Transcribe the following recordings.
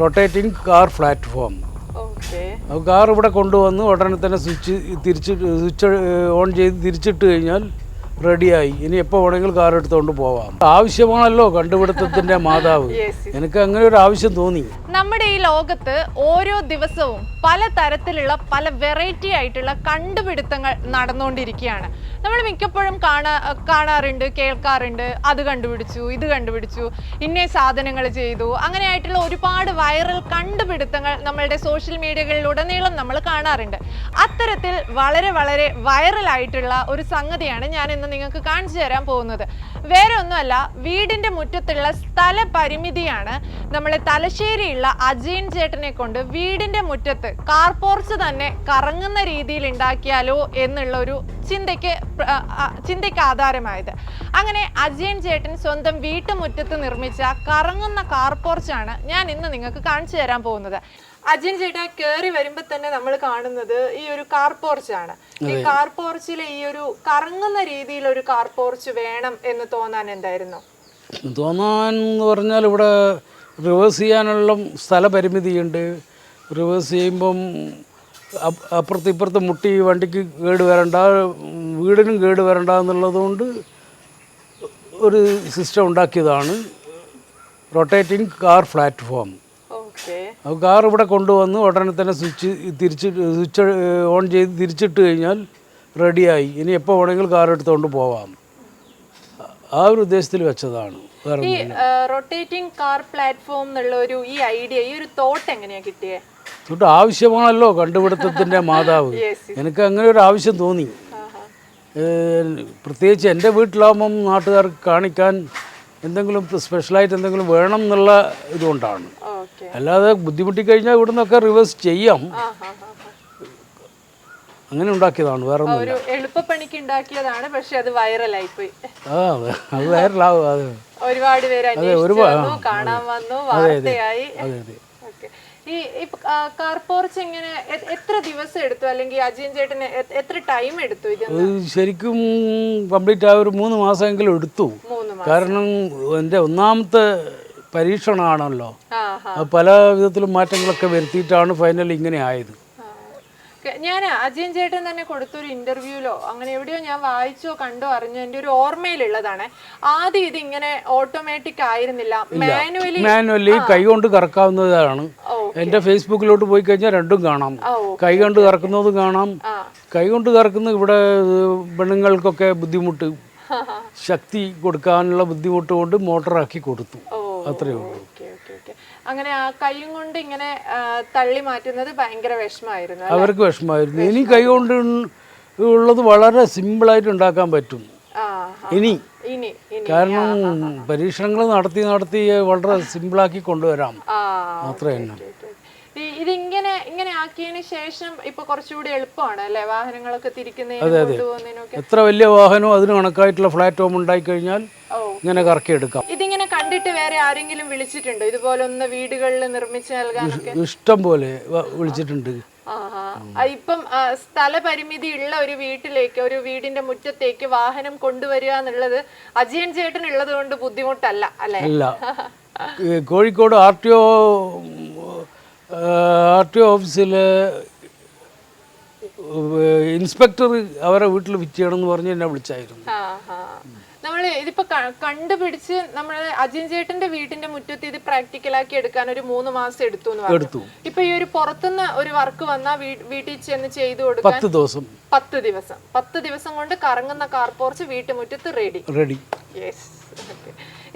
Rotating car platform car ഇവിടെ കൊണ്ടുവന്ന് ഉടനെ തന്നെ സ്വിച്ച് തിരിച്ച് സ്വിച്ച് ഓൺ ചെയ്ത് തിരിച്ചിട്ട് കഴിഞ്ഞാൽ റെഡിയായി. ഇനി എപ്പോൾ വേണമെങ്കിലും കാർ എടുത്തുകൊണ്ട് പോവാം. ആവശ്യമാണല്ലോ കണ്ടുപിടുത്തത്തിന്റെ മാതാവ്. എനിക്ക് അങ്ങനെ ഒരു ആവശ്യം തോന്നി. നമ്മുടെ ഈ ലോകത്ത് ഓരോ ദിവസവും പല തരത്തിലുള്ള പല വെറൈറ്റി ആയിട്ടുള്ള കണ്ടുപിടുത്തങ്ങൾ നടന്നുകൊണ്ടിരിക്കുകയാണ് നമ്മൾ മിക്കപ്പോഴും കാണാ കാണാറുണ്ട് കേൾക്കാറുണ്ട്. അത് കണ്ടുപിടിച്ചു ഇത് കണ്ടുപിടിച്ചു ഇന്നേ സാധനങ്ങൾ ചെയ്തു. അങ്ങനെ ആയിട്ടുള്ള ഒരുപാട് വൈറൽ കണ്ടുപിടുത്തങ്ങൾ നമ്മളുടെ സോഷ്യൽ മീഡിയകളിലുടനീളം നമ്മൾ കാണാറുണ്ട്. അത്തരത്തിൽ വളരെ വളരെ വൈറൽ ആയിട്ടുള്ള ഒരു സംഗതിയാണ് ഞാൻ ഇന്ന് നിങ്ങൾക്ക് കാണിച്ചു തരാൻ പോകുന്നത്. വേറെ ഒന്നുമല്ല വീടിന്റെ മുറ്റത്തുള്ള സ്ഥല പരിമിതിയാണ് നമ്മളെ തലശ്ശേരിയുള്ള അജയൻ ചേട്ടനെ കൊണ്ട് വീടിന്റെ മുറ്റത്ത് കാർപോർച്ച് തന്നെ കറങ്ങുന്ന രീതിയിൽ ഉണ്ടാക്കിയാലോ എന്നുള്ള ഒരു ചിന്തയ്ക്ക് ചിന്തയ്ക്ക് ആധാരമായത്. അങ്ങനെ അജയൻ ചേട്ടൻ സ്വന്തം വീട്ടുമുറ്റത്ത് നിർമ്മിച്ച കറങ്ങുന്ന കാർ പോർച്ചാണ് ഞാൻ ഇന്ന് നിങ്ങൾക്ക് കാണിച്ചു തരാൻ പോകുന്നത്. അജയൻ ചേട്ടാ കയറി വരുമ്പോ തന്നെ നമ്മൾ കാണുന്നത് ഈ ഒരു കാർ പോർച്ചാണ് ഈ കാർ പോർച്ചിലെ ഈ ഒരു കറങ്ങുന്ന രീതിയിൽ ഒരു കാർ പോർച്ച് വേണം എന്ന് തോന്നാൻ എന്തായിരുന്നു? തോന്നാൻ എന്ന് പറഞ്ഞാൽ ഇവിടെ റിവേഴ്സ് ചെയ്യാനുള്ള സ്ഥലപരിമിതിയുണ്ട്. റിവേഴ്സ് ചെയ്യുമ്പം അപ്പുറത്ത് ഇപ്പുറത്ത് മുട്ടി വണ്ടിക്ക് കേട് വരണ്ട വീടിനും കേട് വരണ്ട എന്നുള്ളതുകൊണ്ട് ഒരു സിസ്റ്റം ഉണ്ടാക്കിയതാണ്. റൊട്ടേറ്റിംഗ് കാർ പ്ലാറ്റ്ഫോം കാർ ഇവിടെ കൊണ്ടുവന്ന് ഉടനെ തന്നെ സ്വിച്ച് തിരിച്ച് സ്വിച്ച് ഓൺ ചെയ്ത് തിരിച്ചിട്ട് കഴിഞ്ഞാൽ റെഡിയായി ഇനി എപ്പോൾ വേണമെങ്കിലും കാർ എടുത്തുകൊണ്ട് പോവാം. ആ ഒരു ഉദ്ദേശത്തിൽ വെച്ചതാണ്. റൊട്ടേറ്റിംഗ് കാർ പ്ലാറ്റ്ഫോം എന്നുള്ള ഒരു ഈ ഐഡിയ ഈ ഒരു തോട്ട് എങ്ങനെയാണ് കിട്ടിയേ? തൊട്ട് ആവശ്യമാണല്ലോ കണ്ടുപിടുത്തത്തിന്റെ മാതാവ്. എനിക്ക് അങ്ങനെ ഒരു ആവശ്യം തോന്നി. പ്രത്യേകിച്ച് എന്റെ വീട്ടിലാവുമ്പം നാട്ടുകാർക്ക് കാണിക്കാൻ എന്തെങ്കിലും സ്പെഷ്യലായിട്ട് എന്തെങ്കിലും വേണം എന്നുള്ള ഇതുകൊണ്ടാണ്. അല്ലാതെ ബുദ്ധിമുട്ടി കഴിഞ്ഞാൽ ഇവിടെ നിന്നൊക്കെ റിവേഴ്സ് ചെയ്യാം അങ്ങനെ ഉണ്ടാക്കിയതാണ് വേറെ എളുപ്പപ്പണിക്ക് ഉണ്ടാക്കിയതാണ് പക്ഷെ അത് വൈറലായി പോയി. ആ അതെ അത് വൈറലാവും അത്. ഒരുപാട് പേര് കാണാൻ വന്നു വാർത്തയായി. അതെ അതെ. ഈ കാർപോർച്ച് എങ്ങനെ എത്ര ദിവസം എടുത്തു? അല്ലെങ്കിൽ അജയൻ ചേട്ടന് എത്ര ടൈം എടുത്തു ഇത് ശരിക്കും കംപ്ലീറ്റ് ആ ഒരു മൂന്ന് മാസമെങ്കിലും എടുത്തു. കാരണം എന്റെ ഒന്നാമത്തെ പരീക്ഷണമാണല്ലോ. പല വിധത്തിലും മാറ്റങ്ങളൊക്കെ വരുത്തിയിട്ടാണ് ഫൈനൽ ഇങ്ങനെ ആയത്. ഞാൻ അജയൻ ചേട്ടൻ തന്നെ കൊടുത്തൊരു ഇന്റർവ്യൂലോ അങ്ങനെ എവിടെയോ ഞാൻ വായിച്ചോ കണ്ടോ അറിഞ്ഞോ എന്റെ ഒരു ഓർമ്മയിലുള്ളതാണ്. ആദ്യം ഇത് ഇങ്ങനെ ഓട്ടോമാറ്റിക് ആയിരുന്നില്ല മാനുവലി മാനുവലി കൈ കൊണ്ട് കറക്കാവുന്നതാണ്. എന്റെ ഫേസ്ബുക്കിലോട്ട് പോയി കഴിഞ്ഞാൽ രണ്ടും കാണാം. കൈ കൊണ്ട് കറക്കുന്നതും കാണാം. കൈ കൊണ്ട് കറക്കുന്ന ഇവിടെ പെണ്ണുങ്ങൾക്കൊക്കെ ബുദ്ധിമുട്ട്. ശക്തി കൊടുക്കാനുള്ള ബുദ്ധിമുട്ട് കൊണ്ട് മോട്ടറാക്കി കൊടുത്തു. അത്രയേ ഉള്ളൂ. അങ്ങനെ ആ കൈയും കൊണ്ട് ഇങ്ങനെ തള്ളി മാറ്റുന്നത് ഭയങ്കര വിഷമായിരുന്നു അവർക്ക് വിഷമായിരുന്നു. ഇനി കൈ കൊണ്ട് ഉള്ളത് വളരെ സിമ്പിൾ ആയിട്ട് ഉണ്ടാക്കാൻ പറ്റും. ഇനി. കാരണം പരീക്ഷണങ്ങൾ നടത്തി നടത്തി വളരെ സിമ്പിളാക്കി കൊണ്ടുവരാം. മാത്രമേ തന്നെ. ഇതിങ്ങനെ ഇങ്ങനെ ആക്കിയതിന് ശേഷം ഇപ്പൊ കുറച്ചുകൂടി എളുപ്പമാണ് അല്ലെ? വാഹനങ്ങളൊക്കെ തിരിക്കുന്നതിനും എത്ര വലിയ വാഹനവും അതിന് കണക്കായിട്ടുള്ള ഫ്ലാറ്റ് ഹോം ഉണ്ടായി കഴിഞ്ഞാൽ ഇങ്ങനെ കറക്കിയെടുക്കാം. ഇതിങ്ങനെ കണ്ടിട്ട് വേറെ ആരെങ്കിലും വിളിച്ചിട്ടുണ്ടോ? ഇതുപോലെ ഒന്ന് വീടുകളിൽ നിർമ്മിച്ച് നൽകാനൊക്കെ ഇഷ്ടം പോലെ വിളിച്ചിട്ടുണ്ട്. ഇപ്പം സ്ഥല സ്ഥലപരിമിതി ഉള്ള ഒരു വീട്ടിലേക്ക് ഒരു വീടിന്റെ മുറ്റത്തേക്ക് വാഹനം കൊണ്ടുവരിക എന്നുള്ളത് അജയൻ ചേട്ടൻ ഉള്ളത് കൊണ്ട് ബുദ്ധിമുട്ടല്ല അല്ലെ? Kozhikode R T O R T O ഓഫീസിൽ ഇൻസ്പെക്ടർ അവരെ വീട്ടിൽ ഫിറ്റ് ചെയ്യണമെന്ന് പറഞ്ഞ് എന്നെ വിളിച്ചായിരുന്നു. നമ്മൾ ഇതിപ്പോ കണ്ടുപിടിച്ച് നമ്മൾ അജിൻ ചേട്ടന്റെ വീട്ടിന്റെ മുറ്റത്ത് ഇത് പ്രാക്ടിക്കൽ ആക്കി എടുക്കാൻ ഒരു മൂന്ന് മാസം എടുത്തു എന്ന് പറഞ്ഞു. ഇപ്പൊ ഈ ഒരു പുറത്തുനിന്ന് ഒരു വർക്ക് വന്നാൽ വീട്ടിൽ ചെന്ന് ചെയ്തു കൊടുക്കാൻ പത്ത് ദിവസം. പത്ത് ദിവസം. പത്ത് ദിവസം കൊണ്ട് കറങ്ങുന്ന കാർ പോർച്ച് വീട്ടുമുറ്റത്ത് റെഡി റെഡി യെസ്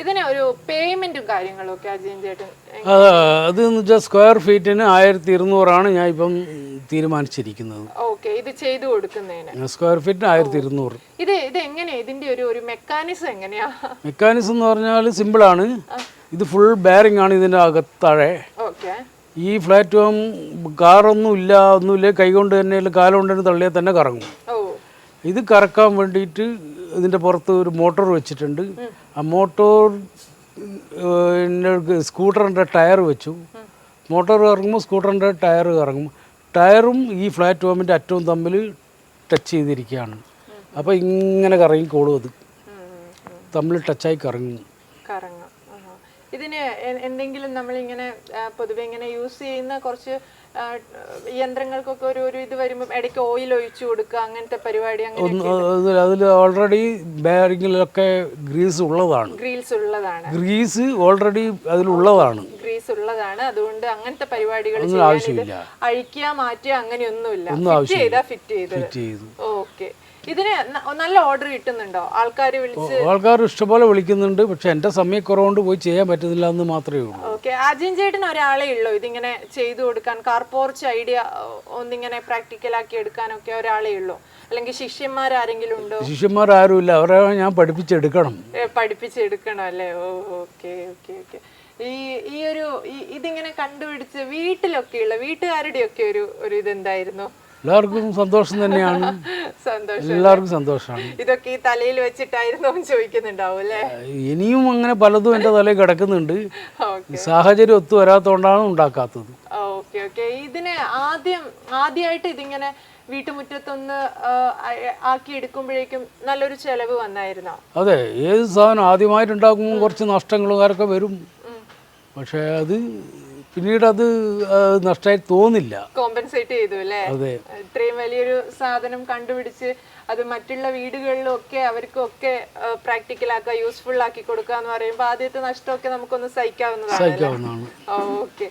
ഇതിന് ഒരു പേയ്മെന്റും കാര്യങ്ങളും ഒക്കെ അജയൻ ചേട്ടൻ അത് അതെന്ന് വെച്ചാൽ സ്ക്വയർ ഫീറ്റിന് ആയിരത്തി ഇരുന്നൂറാണ് ഞാൻ ഇപ്പം തീരുമാനിച്ചിരിക്കുന്നത്. ഓക്കെ ഇത് ചെയ്തു കൊടുക്കുന്നതിന്. സ്ക്വയർ ഫീറ്റിന് ആയിരത്തി ഇരുന്നൂറ് ഇത് ഇത് എങ്ങനെയാ? ഇതിന്റെ ഒരു ഒരു മെക്കാനിസം എങ്ങനെയാ? മെക്കാനിസം എന്ന് പറഞ്ഞാൽ സിമ്പിൾ ആണ് ഇത് ഫുൾ ബെയറിംഗ് ആണ് ഇതിന്റെ അകത്താഴെ. ഓക്കെ. ഈ പ്ലാറ്റ്ഫോം കാറൊന്നും ഇല്ല ഒന്നുമില്ല. കൈകൊണ്ട് തന്നെ കാലം കാലുകൊണ്ട് തന്നെ തള്ളിയാൽ തന്നെ കറങ്ങും. ഇത് കറക്കാൻ വേണ്ടിയിട്ട് ഇതിന്റെ പുറത്ത് ഒരു മോട്ടോർ വെച്ചിട്ടുണ്ട്. ആ മോട്ടോർ സ്കൂട്ടറിന്റെ ടയർ വെച്ചു. മോട്ടോർ ഇറങ്ങുമ്പോൾ സ്കൂട്ടറിന്റെ ടയർ ഇറങ്ങും. ടയറും ഈ ഫ്ലാറ്റ് പ്ലാറ്റ്ഫോമിന്റെ അറ്റവും തമ്മിൽ ടച്ച് ചെയ്തിരിക്കുകയാണ്. അപ്പോൾ ഇങ്ങനെ കറങ്ങി കോളും അത്. തമ്മിൽ ടച്ചായി കറങ്ങും. ഇതിന് എന്തെങ്കിലും നമ്മളിങ്ങനെ പൊതുവെ ഇങ്ങനെ യൂസ് ചെയ്യുന്ന കുറച്ച് യന്ത്രങ്ങൾക്കൊക്കെ ഒരു ഒരു ഇത് വരുമ്പോൾ ഇടയ്ക്ക് ഓയിൽ ഒഴിച്ചു കൊടുക്കുക അങ്ങനത്തെ പരിപാടി അങ്ങനെ അതിൽ ഓൾറെഡി ബെയറിങ്ങിലൊക്കെ ഗ്രീസ് ഉള്ളതാണ്. ഗ്രീസ് ഉള്ളതാണ്. ഗ്രീസ് ഓൾറെഡി അതിലുള്ളതാണ്. ഗ്രീസ് ഉള്ളതാണ്. അതുകൊണ്ട് അങ്ങനത്തെ പരിപാടികൾ ആവശ്യമില്ല. അഴിക്കുക മാറ്റുക അങ്ങനെയൊന്നുമില്ല. ഫിറ്റ് ചെയ്ത് ഫിറ്റ് ചെയ്തു. ഓക്കെ ഇതിന് നല്ല ഓർഡർ കിട്ടുന്നുണ്ടോ? ആൾക്കാർ വിളിച്ച് ആൾക്കാർ ഇഷ്ടപോലെ വിളിക്കുന്നുണ്ട്. പക്ഷെ എന്റെ സമയക്കുറവുകൊണ്ട് പോയി ചെയ്യാൻ പറ്റുന്നില്ല എന്ന് മാത്രമേ ഉള്ളൂ. ഓക്കെ അജിൻ ചേട്ടൻ ഒരാളെ ഉള്ളൂ. ഇതിങ്ങനെ ചെയ്തു കൊടുക്കാൻ കാർപോർച്ച് ഐഡിയ ഒന്നിങ്ങനെ പ്രാക്ടിക്കൽ ആക്കി എടുക്കാനൊക്കെ ഒരാളെ ഉള്ളൂ. അല്ലെങ്കിൽ ശിഷ്യന്മാർ ആരെങ്കിലും ഉണ്ടോ? ശിഷ്യന്മാർ ആരുമില്ല അവരെ ഞാൻ പഠിപ്പിച്ചെടുക്കണം. പഠിപ്പിച്ചെടുക്കണം അല്ലേ? ഓ ഓക്കെ ഓക്കെ ഓക്കെ. ഈ ഈ ഒരു ഇതിങ്ങനെ കണ്ടുപിടിച്ച് വീട്ടിലൊക്കെയുള്ള വീട്ടുകാരുടെയൊക്കെ ഒരു ഒരു ഇതെന്തായിരുന്നു? എല്ലാവർക്കും സന്തോഷം തന്നെയാണ്. എല്ലാവർക്കും സന്തോഷമാണ്. ഇതൊക്കെ ഈ തലയിൽ വെച്ചിട്ടായിരുന്നു ചോദിക്കുന്നുണ്ടാവും അല്ലേ? ഇനിയും അങ്ങനെ പലതും എന്റെ തലയിൽ കിടക്കുന്നുണ്ട്. സാഹചര്യം ഒത്തു വരാത്തോണ്ടാണ് ഉണ്ടാക്കാത്തത്. Okay okay. ഇതിന് ആദ്യം ആദ്യമായിട്ട് ഇതിങ്ങനെ വീട്ടുമുറ്റത്തൊന്ന് ആക്കി എടുക്കുമ്പോഴേക്കും നല്ലൊരു ചെലവ് വന്നായിരുന്നു? അതെ ഏത് സാധനം ആദ്യമായിട്ട് ഉണ്ടാക്കുമ്പോൾ കുറച്ച് നഷ്ടങ്ങളും കാര്യമൊക്കെ വരും. പക്ഷേ അത് പിന്നീട് അത് നഷ്ടമായി തോന്നില്ല. കോമ്പൻസേറ്റ് ചെയ്തു അല്ലേ? അതെ. ഇത്രയും വലിയൊരു സാധനം കണ്ടുപിടിച്ച് അത് മറ്റുള്ള വീടുകളിലൊക്കെ അവർക്കൊക്കെ പ്രാക്ടിക്കൽ ആക്കുക യൂസ്ഫുൾ ആക്കി കൊടുക്കുക എന്ന് പറയുമ്പോൾ ആദ്യത്തെ നഷ്ടമൊക്കെ നമുക്കൊന്ന് സഹിക്കാവുന്നതാണ് സഹിക്കാവുന്നതാണ്. ഓക്കെ.